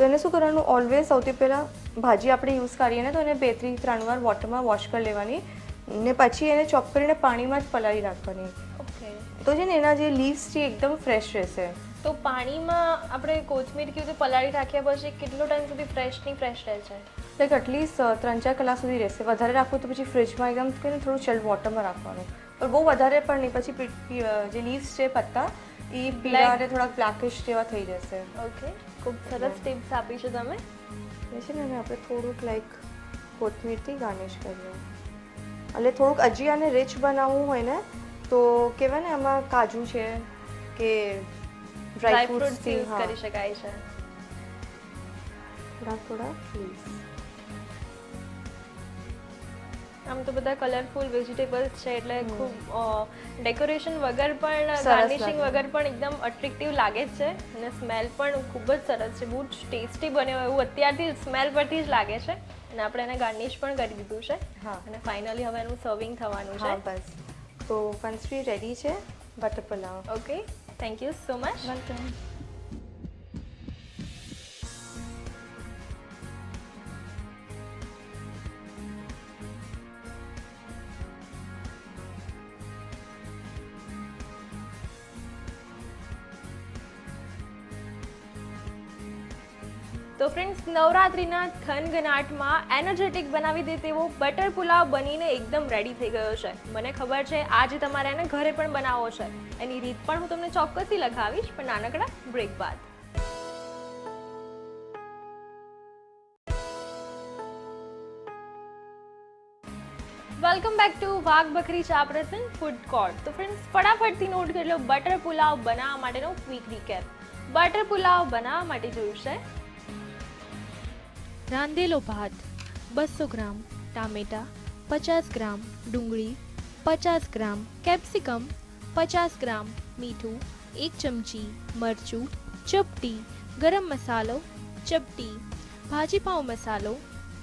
તો એને શું કરવાનું? ઓલવેઝ સૌથી પહેલાં ભાજી આપણે યુઝ કરીએ ને તો એને બેથી ત્રણ વાર વોટરમાં વોશ કરી લેવાની ને પછી એને ચોપ કરીને પાણીમાં જ પલાળી રાખવાની. ઓકે તો છે ને એના જે લીવ્સ છે એકદમ ફ્રેશ રહેશે. તો પાણીમાં આપણે કોથમીર કેવી રીતે પલાળી રાખ્યા પછી કેટલો ટાઈમ સુધી ફ્રેશની ફ્રેશ રહે છે? લાઈક એટલીસ્ટ ત્રણ ચાર કલાક સુધી રહેશે. વધારે રાખવું તો પછી ફ્રિજમાં એકદમ કે થોડું ચલ વોટરમાં રાખવાનું. પણ બહુ વધારે પણ નહીં. પછી જે લીવ્સ છે પત્તા એ પીળા અને થોડાક બ્લેકિશ જેવા થઈ જશે. ઓકે ખૂબ સરસ ટિપ્સ આપી છે તમે. છે ને આપણે થોડુંક લાઈક કોથમીરથી ગાર્નિશ કરીએ. એટલે થોડુંક અજીયાને રિચ બનાવવું હોય ને તો કહેવાય ને આમાં કાજુ છે કે ડ્રાય ફ્રૂટ્સ કરી શકાય છે. થોડા થોડા leaves. આમ તો બધા કલરફુલ વેજીટેબલ્સ છે એટલે ખૂબ ડેકોરેશન વગર પણ ગાર્નિશિંગ વગર પણ એકદમ અટ્રેક્ટિવ લાગે છે. અને સ્મેલ પણ ખૂબ જ સરસ છે. બહુ જ ટેસ્ટી બન્યો એવું અત્યારથી સ્મેલ પરથી જ લાગે છે. અને આપણે એને ગાર્નિશ પણ કરી દીધું છે. હા. અને ફાઇનલી હવે એનું સર્વિંગ થવાનું છે. બસ. તો પંચમી રેડી છે? Butter pulao okay thank you so much welcome તો ફ્રેન્ડ્સ નવરાત્રિના થનગનાટમાં એનર્જેટિક બનાવી દે તેવો બટર પુલાવ બનીને એકદમ રેડી થઈ ગયો છે. મને ખબર છે, આજે તમારે એને ઘરે પણ બનાવવો છે. એની રીત પણ હું તમને ચોક્કસથી લગાવીશ પણ નાનકડા બ્રેક બાદ. Welcome back to Wagh Bakri chai presents food court તો ફ્રેન્ડ્સ ફટાફટથી નોટ કરી લો બટર પુલાવ બનાવવા માટેનો ક્વિક રીકેપ બટર પુલાવ બનાવવા માટે જોયું છે રાંધેલો ભાત બસો ગ્રામ ટામેટા પચાસ ગ્રામ ડુંગળી પચાસ ગ્રામ કેપ્સિકમ પચાસ ગ્રામ મીઠું એક ચમચી મરચું ચપટી ગરમ મસાલો ચપટી ભાજી પાઉં મસાલો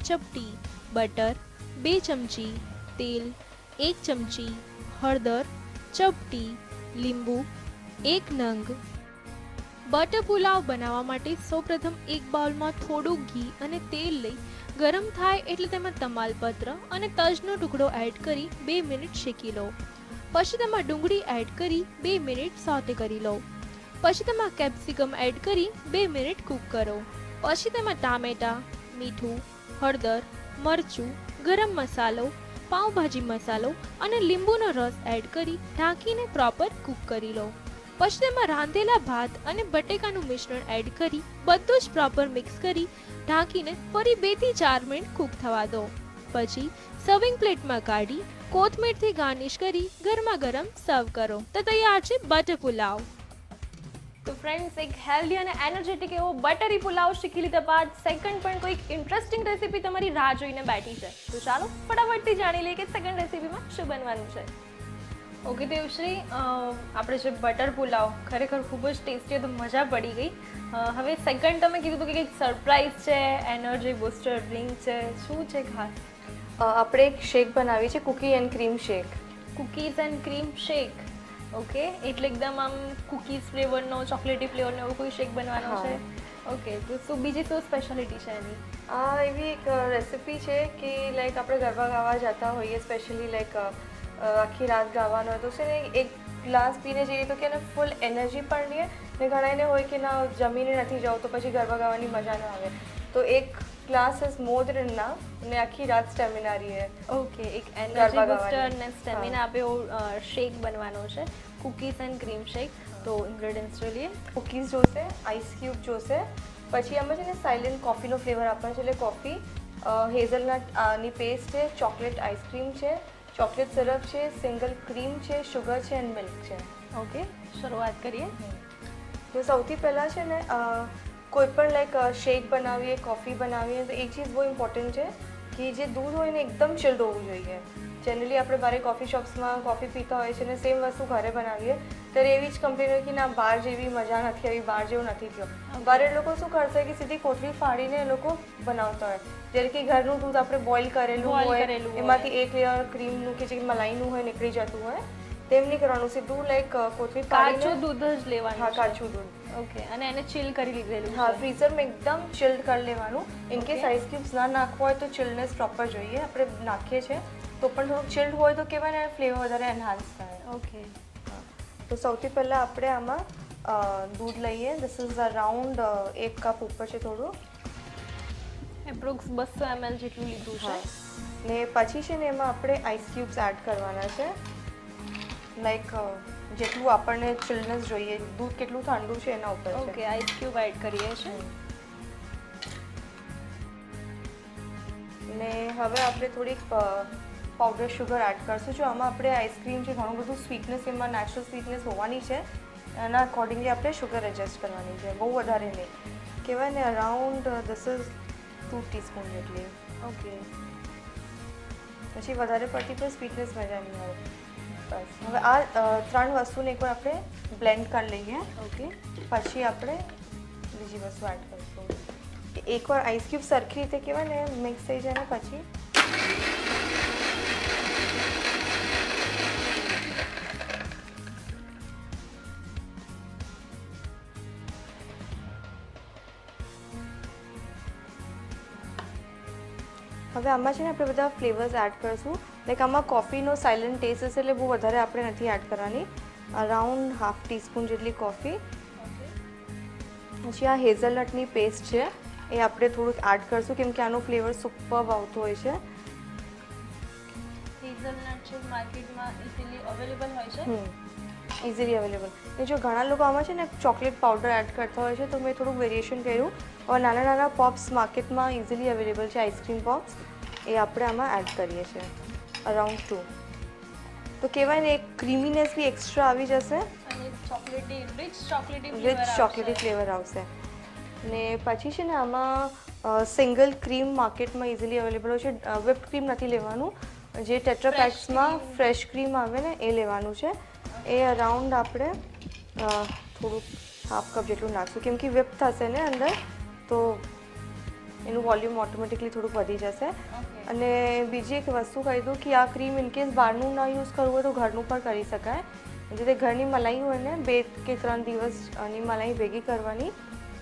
ચપટી બટર બે ચમચી તેલ એક ચમચી હળદર ચપટી લીંબુ એક નંગ બટર પુલાવ બનાવવા માટે સૌપ્રથમ એક બાઉલમાં થોડું ઘી અને તેલ લઈ ગરમ થાય એટલે તેમાં તમાલપત્ર અને તજનો ટુકડો એડ કરી બે મિનિટ શેકી લો. પછી તેમાં ડુંગળી એડ કરી બે મિનિટ સોતે કરી લો. પછી તેમાં કેપ્સિકમ એડ કરી બે મિનિટ કૂક કરો. પછી તેમાં ટામેટા, મીઠું, હળદર, મરચું, ગરમ મસાલો, પાઉંભાજી મસાલો અને લીંબુનો રસ એડ કરી ઢાંકીને પ્રોપર કૂક કરી લો. પછી તેમાં રાંધેલા ભાત અને બટેકાનું મિશ્રણ એડ કરી, બધું જ પ્રોપર મિક્સ કરી, ઢાંકીને ફરી બેથી ચાર મિનિટ કૂક થવા દો. પછી સર્વિંગ પ્લેટમાં કાઢી, કોથમીરથી ગાર્નિશ કરી ગરમા ગરમ સર્વ કરો. તો તૈયાર છે બટર પુલાવ. તો ફ્રેન્ડ્સ એક હેલ્ધી અને એનર્જેટિક એવો બટરી પુલાવ શીખી લીધા બાદ સેકન્ડ પણ કોઈક ઇન્ટરેસ્ટિંગ રેસીપી તમારી રાહ જોઈને બેઠી છે. તો ચાલો ફટાફટથી જાણી લઈએ કે સેકન્ડ રેસીપીમાં શું બનવાનું છે. ઓકે દેવશ્રી આપણે જે બટર પુલાવ ખરેખર ખૂબ જ ટેસ્ટી તો મજા પડી ગઈ. હવે સેકન્ડ તમે કીધું હતું કે કંઈક સરપ્રાઈઝ છે એનર્જી બૂસ્ટર ડ્રિંક છે શું છે ખાસ? આપણે એક શેક બનાવી છે cookie and cream shake cookies and cream shake okay એટલે એકદમ આમ કુકીઝ ફ્લેવરનો ચોકલેટી ફ્લેવરનો એવો કોઈ શેક બનવાનો છે? ઓકે તો શું બીજી શું સ્પેશિયાલિટી છે એની? આ એવી એક રેસિપી છે કે લાઈક આપણે ગરબા ગાવા જતા હોઈએ સ્પેશિયલી લાઈક આખી રાત ગાવાનું હોય તો છે ને એક ગ્લાસ પીને જઈએ તો કે એને ફૂલ એનર્જી પણ રહે ને ઘણા એને હોય કે ના જમીને નથી જવું તો પછી ગરબા ગાવાની મજા ના આવે. તો એક ગ્લાસ ઇઝ મોર દેન ના ને આખી રાત સ્ટેમિના રહે ઓકે એક એનર્જી. બૂસ્ટર ને સ્ટેમિના આપે એવો શેક બનવાનો છે. કુકીઝ એન્ડ ક્રીમ શેક તો ઇન્ગ્રેડિયન્ટ્સ જોઈએ કુકીઝ જોશે આઈસ ક્યુબ જોશે. પછી એમાં છે ને સાયલેન્ટ કોફીનો ફ્લેવર આપવાનો છે. એટલે કોફી હેઝલનટની પેસ્ટ છે ચોકલેટ આઈસ્ક્રીમ છે. ચોકલેટ સિરપ છે સિંગલ ક્રીમ છે શુગર છે એન્ડ મિલ્ક છે. ઓકે શરૂઆત કરીએ. તો સૌથી પહેલાં છે ને કોઈ પણ લાઈક શેક બનાવીએ કોફી બનાવીએ તો એક ચીજ બહુ ઇમ્પોર્ટન્ટ છે કે જે દૂધ હોય ને એકદમ ચિલ્ડ હોવું જોઈએ. જનરલી આપણે બારે કોફી શોપ્સમાં કોફી પીતા હોય છે ને સેમ વસ્તુ ઘરે બનાવીએ. ત્યારે એવી જ કમ્પ્લેન હોય કે ના બહાર જેવી મજા નથી આવી બહાર જેવું નથી થયો. એ લોકો શું કરશે કે સીધી કોથળી ફાડીને એ લોકો બનાવતા હોય. જ્યારે કે ઘરનું દૂધ આપણે બોઇલ કરેલું હોય એમાંથી એક લેયર ક્રીમનું કે જે મલાઈનું હોય નીકળી જતું હોય તેમ નહીં કરવાનું. સીધું લાઈક કોથળી કાચું દૂધ જ લેવાનું હા કાચું દૂધ. ઓકે અને એને ચિલ કરી લીધેલું હા ફ્રીઝરમાં એકદમ ચિલ્ડ કરી લેવાનું. In case Okay. Ice cubes ના નાખવા હોય તો ચિલ્ડનેસ પ્રોપર જોઈએ. આપણે નાખીએ છીએ. તો પણ થોડુંક ચિલ્ડ હોય તો કહેવાય ને ફ્લેવર વધારે એન્હાન્સ થાય. ઓકે તો સૌથી પહેલાં આપણે આમાં દૂધ લઈએ. ધીસ ઇઝ અરાઉન્ડ એક કપ ઉપર છે થોડું. એપ્રોક્સ બસો એમએલ જેટલું લીધું છે. ને પછી છે ને એમાં આપણે આઈસ ક્યુબ્સ એડ કરવાના છે. લાઈક જેટલું આપણને ચિલ્ડનેસ જોઈએ. દૂધ કેટલું ઠંડુ છે એના ઉપર ઓકે આઈસ ક્યુબ એડ કરીએ છે ને હવે આપણે થોડીક પાવડર શુગર એડ કરશું. જો આમાં આપણે આઈસ્ક્રીમ છે ઘણું બધું સ્વીટનેસ એમાં નેચરલ સ્વીટનેસ હોવાની છે. એના અકોર્ડિંગલી આપણે શુગર એડજસ્ટ કરવાની છે બહુ વધારે નહીં. કહેવાય ને અરાઉન્ડ દસ ટુ ટીસ્પૂન જેટલી. ઓકે પછી વધારે પડતી પણ સ્વીટનેસ મજા નહીં આવે બસ. હવે આ ત્રણ વસ્તુને એકવાર આપણે બ્લેન્ડ કરી લઈએ. ઓકે પછી આપણે બીજી વસ્તુ એડ કરીશું. એકવાર આઈસ ક્યુબ સરખી રીતે કહેવાય ને મિક્સ થઈ જાય ને પછી હવે આમાં છે ને આપણે બધા ફ્લેવર્સ એડ કરીશું. લાઈક આમાં કોફીનો સાયલન્ટ ટેસ્ટ હશે એટલે બહુ વધારે આપણે નથી એડ કરવાની. અરાઉન્ડ હાફ ટીસ્પૂન જેટલી કોફી પછી આ હેઝલનટની પેસ્ટ છે એ આપણે થોડુંક એડ કરશું કેમ કે આનો ફ્લેવર સુપર આવતો હોય છે. હેઝલનટ છે માર્કેટમાં ઇઝીલી અવેલેબલ હોય છે. ઇઝીલી અવેલેબલ એ જો ઘણા લોકો આમાં છે ને ચોકલેટ પાવડર એડ કરતા હોય છે તો મેં થોડુંક વેરિએશન કર્યું. હવે નાના નાના પોપ્સ માર્કેટમાં ઇઝીલી અવેલેબલ છે આઈસ્ક્રીમ પોપ્સ એ આપણે આમાં એડ કરીએ છીએ. અરાઉન્ડ ટુ તો કહેવાય ને એક ક્રીમીનેસ બી એક્સ્ટ્રા આવી જશે. રિચ ચોકલેટી ફ્લેવર આવશે. ને પછી છે ને આમાં સિંગલ ક્રીમ માર્કેટમાં ઇઝીલી અવેલેબલ હોય છે. whipped ક્રીમ નથી લેવાનું. જે ટેટ્રા પેક્સમાં ફ્રેશ ક્રીમ આવે ને એ લેવાનું છે. એ અરાઉન્ડ આપણે થોડુંક હાફ કપ જેટલું નાખશું. કેમ કે વિપ થશે ને અંદર તો એનું વોલ્યુમ ઓટોમેટિકલી થોડુંક વધી જશે. અને બીજી એક વસ્તુ કહી દઉં કે આ ક્રીમ ઇનકેસ બહારનું ના યુઝ કરવું હોય તો ઘરનું પણ કરી શકાય. જે તે ઘરની મલાઈ હોય ને બે કે ત્રણ દિવસ આની મલાઈ ભેગી કરવાની.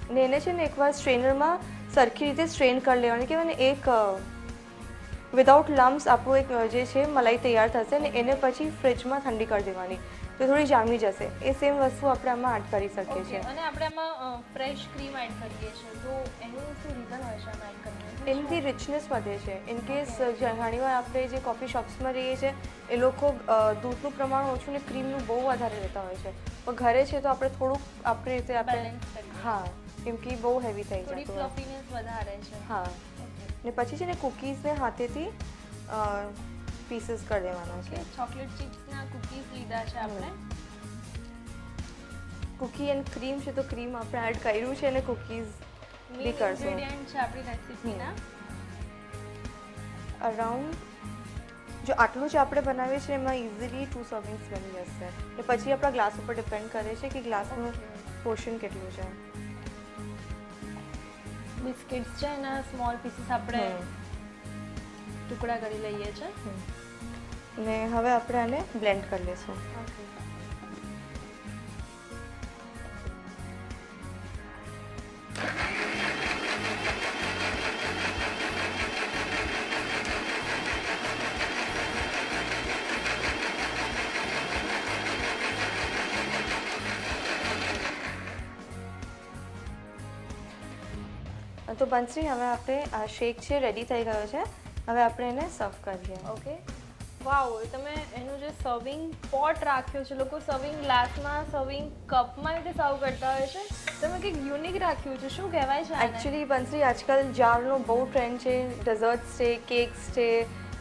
અને એને છે ને એકવાર સ્ટ્રેનરમાં સરખી રીતે સ્ટ્રેન કરી લેવાની. કે ને એક વિધાઉટ લમ્સ આપણું એક જે છે મલાઈ તૈયાર થશે ને એને પછી ફ્રિજમાં ઠંડી કરી દેવાની. તો થોડી જામી જશે. એ સેમ વસ્તુ આપણે આમાં એડ કરી શકીએ છીએ. અને આપણે આમાં ફ્રેશ ક્રીમ એડ કરીએ છીએ. તો એનું શું રીઝન હોય છે આમાં એડ કરવાનું? એનાથી રિચનેસ વધે છે. ઇન કેસ ઘણીવાર આપણે જે કોફી શોપ્સમાં રહીએ છીએ એ લોકો દૂધનું પ્રમાણ ઓછું ને ક્રીમનું બહુ વધારે લેતા હોય છે. પણ ઘરે છે તો આપણે થોડુંક આપણી રીતે આપણે હા કેમ કે બહુ હેવી થઈ જાય ફ્લફીનેસ વધારે છે. હા. ને પછી છે ને કૂકીઝને હાથેથી પીસીસ કરી દેવાના છે. ચોકલેટ ચિપ્સના કૂકીઝ લીધા છે આપણે. કૂકી એન્ડ ક્રીમ છે તો ક્રીમ આપણે એડ કર્યું છે અને કૂકીઝ બી કરશું. છે આપણી રેસિપીના અરાઉન્ડ જો આટલું જ આપણે બનાવીએ છીએ એમાં ઇઝીલી ટુ સર્વિંગ્સ બની જશે. એટલે પછી આપણા ગ્લાસ ઉપર ડિપેન્ડ કરે છે કે ગ્લાસનું પોર્શન કેટલું છે. બિસ્કિટ્સ છે એના સ્મોલ પીસીસ આપણે ટુકડા કરી લઈએ છીએ ને હવે આપણે આને બ્લેન્ડ કરી લઈશું તો બંસરી, હવે આપણે આ શેક છે રેડી થઈ ગયો છે. હવે આપણે એને સર્વ કરીએ. ઓકે વાવ તમે એનું જે સર્વિંગ પોટ રાખ્યો છે લોકો સર્વિંગ ગ્લાસમાં સર્વિંગ કપમાં રીતે સર્વ કરતા હોય છે. તમે કંઈક યુનિક રાખ્યું છે શું કહેવાય છે? એકચ્યુઅલી બંસરી આજકાલ જારનો બહુ ટ્રેન્ડ છે. ડેઝર્ટ્સ છે કેક્સ છે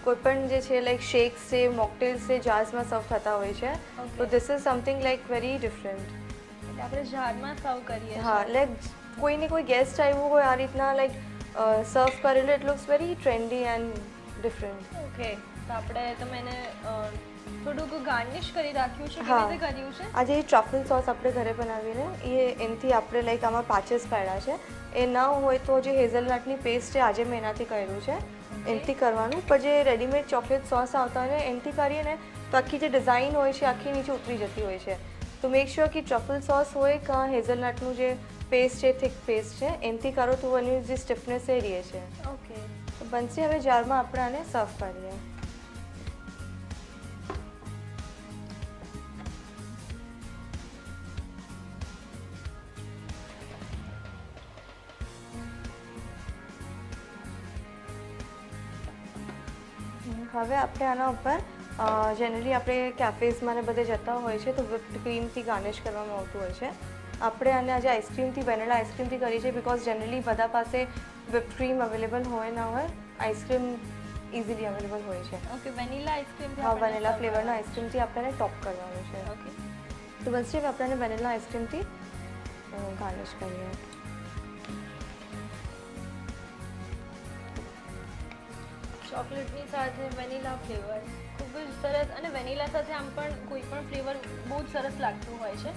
કોઈ પણ જે છે લાઈક શેક્સ છે મોકટેલ્સ છે જાર્સમાં સર્વ થતા હોય છે. તો this is something like very different આપણે જારમાં સર્વ કરીએ હા લાઈક કોઈને કોઈ ગેસ્ટ આવ્યું હોય આ રીતના લાઈક સર્વ કરેલું it looks very trendy and different okay તો આપણે તમે એને થોડુંક ગાર્નિશ કરી રાખ્યું છે. કેવી રીતે કર્યું છે? આજે ટ્રફલ સોસ આપણે ઘરે બનાવીને એ એનાથી આપણે લાઈક આમાં પાચેસ પાડ્યા છે. એ ન હોય તો જે હેઝલનટની પેસ્ટ છે આજે મેં એનાથી કર્યું છે. એનાથી કરવાનું. પણ જે રેડીમેડ ચોકલેટ સોસ આવતા હોય ને એનાથી કરીએ ને તો આખી જે ડિઝાઇન હોય છે આખી નીચે ઉતરી જતી હોય છે. તો મેક શ્યોર કે ટ્રફલ સોસ હોય કે હેઝલનટનું જે પેસ્ટ છે થિક પેસ્ટ છે એનાથી કરો તો એની જે સ્ટિફનેસ એ રહે છે. ઓકે. તો બનશે હવે જારમાં આપણે આને સર્વ કરીએ. હવે આપણે આના ઉપર જનરલી આપણે કેફેઝમાં ને બધે જતા હોય છે તો વિપ્ડ ક્રીમથી ગાર્નિશ કરવામાં આવતું હોય છે. આપણે આને આજે આઈસ્ક્રીમથી વેનીલા આઈસ્ક્રીમથી કરી છે બિકોઝ જનરલી બધા પાસે વિપ ક્રીમ અવેલેબલ હોય ના હોય આઈસ્ક્રીમ ઇઝીલી અવેલેબલ હોય છે. ઓકે વેનીલા આઈસ્ક્રીમ હા વેનીલા ફ્લેવરના આઈસ્ક્રીમથી આપણે ટોપ કરવાનું. છે. ઓકે તો બસ છે આપણે વેનીલા આઈસ્ક્રીમથી ગાર્નિશ કરીએ. ચોકલેટની સાથે વેનીલા ફ્લેવર ખૂબ જ સરસ અને વેનીલા સાથે આમ પણ કોઈ પણ ફ્લેવર બહુ જ સરસ લાગતું હોય છે.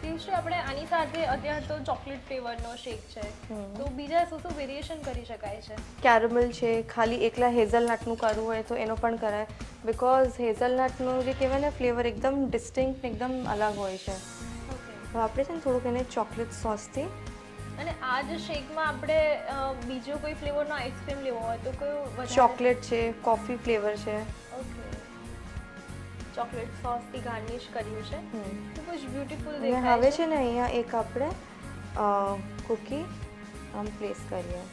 પિયુષ આપણે આની સાથે અત્યારે તો ચોકલેટ ફ્લેવરનો શેક છે. તો બીજા શું શું વેરિએશન કરી શકાય છે? કેરમલ છે ખાલી એકલા હેઝલનટનું કરવું હોય તો એનો પણ કરાય. બિકોઝ હેઝલનટનું જે કહેવાય ને ફ્લેવર એકદમ ડિસ્ટિંક્ટ એકદમ અલગ હોય છે. તો આપણે છે ને થોડુંક એને ચોકલેટ સોસથી અને આ જ શેકમાં આપણે બીજો કોઈ ફ્લેવરનો આઈસ્ક્રીમ લેવો હોય તો કયો વધારે ચોકલેટ છે કોફી ફ્લેવર છે. ઓકે. ચોકલેટ સોસથી ગાર્નિશ કર્યું છે. ખૂબ જ બ્યુટીફુલ દેખાય હવે છે. ને અહીંયા એક આપણે કુકી આમ પ્લેસ કરીએ.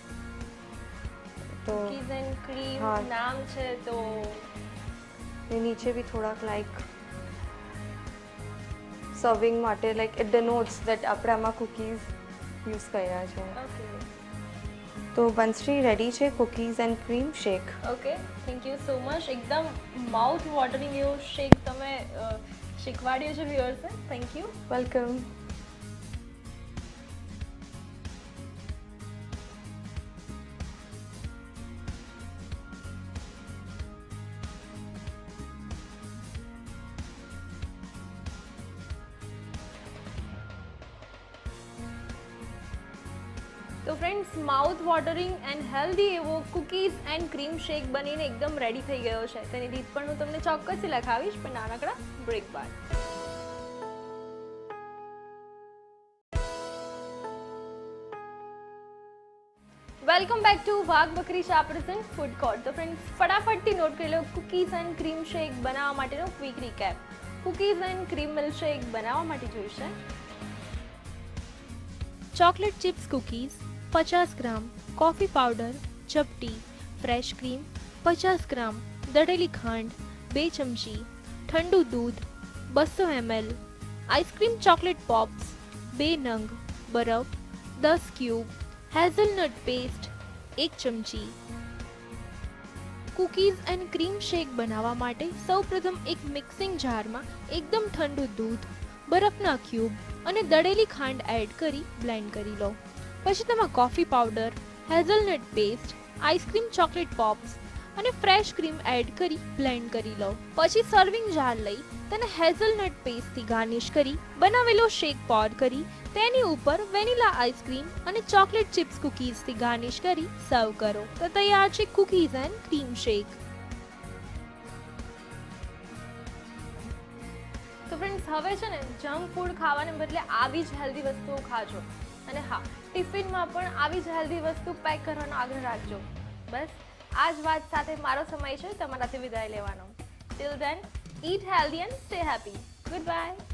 તો કુકીઝ એન્ડ ક્રીમ નામ છે તો એ નીચે બી થોડાક લાઈક સર્વિંગ માટે લાઈક ઇટ ડેનોટ્સ દેટ આપણે આમાં કુકીઝ યુઝ કર્યા છે તો બંસરી રેડી છે cookies and cream shake okay thank you so much એકદમ માઉથ વોટરિંગ એવો શેક તમે શીખવાડ્યો છે વ્યુઅર્સને thank you welcome friends mouth watering and healthy એવો કૂકીઝ એન્ડ ક્રીમ શેક બનીને એકદમ રેડી થઈ ગયો છે. તેની રીત પણ હું તમને ચોક્કસથી લખાવીશ, પણ નાનકડા બ્રેક બાદ. Welcome back to Wagh Bakri શા પ્રેઝન્ટ ફૂડ કોર્ટ તો ફ્રેન્ડ્સ ફટાફટથી નોટ કરી લો કૂકીઝ એન્ડ ક્રીમ શેક બનાવવા માટેનો quick recap cookies and cream milk shake બનાવવા માટે જોઈશે. ચોકલેટ ચિપ્સ કૂકીઝ પચાસ ગ્રામ કોફી પાવડર ચપટી ફ્રેશ ક્રીમ પચાસ ગ્રામ દળેલી ખાંડ, બે ચમચી ઠંડુ દૂધ, બસો એમએલ આઈસ્ક્રીમ ચોકલેટ પોપ્સ બે નંગ બરફ, દસ ક્યુબ હેઝલનટ પેસ્ટ એક ચમચી કૂકીઝ એન્ડ ક્રીમ શેક બનાવવા માટે સૌપ્રથમ એક મિક્સિંગ જારમાં એકદમ ઠંડુ દૂધ, બરફના ક્યુબ અને દળેલી ખાંડ એડ કરી બ્લેન્ડ કરી લો. પછી તેમાં coffee powder hazelnut paste ice cream chocolate pops અને ફ્રેશ ક્રીમ એડ કરી બ્લેન્ડ કરી લો. પછી સર્વિંગ જાર લઈ તેને હેઝલનટ પેસ્ટથી ગાર્નિશ કરી, બનાવેલો શેક પોર કરી, તેની ઉપર વેનીલા આઈસ્ક્રીમ અને ચોકલેટ ચિપ્સ કૂકીઝથી ગાર્નિશ કરી સર્વ કરો. તો તૈયાર છે કૂકીઝ એન્ડ ક્રીમ શેક તો ફ્રેન્ડ્સ હવે છે ને જંક ફૂડ ખાવાને બદલે આવી જ હેલ્ધી વસ્તુઓ ખાજો. અને હા, ટિફિનમાં પણ આવી જ હેલ્ધી વસ્તુ પેક કરવાનો આગ્રહ રાખજો. બસ, આ જ વાત સાથે મારો સમય છે, તમારાથી વિદાય લેવાનો. Till then eat healthy and stay happy good goodbye.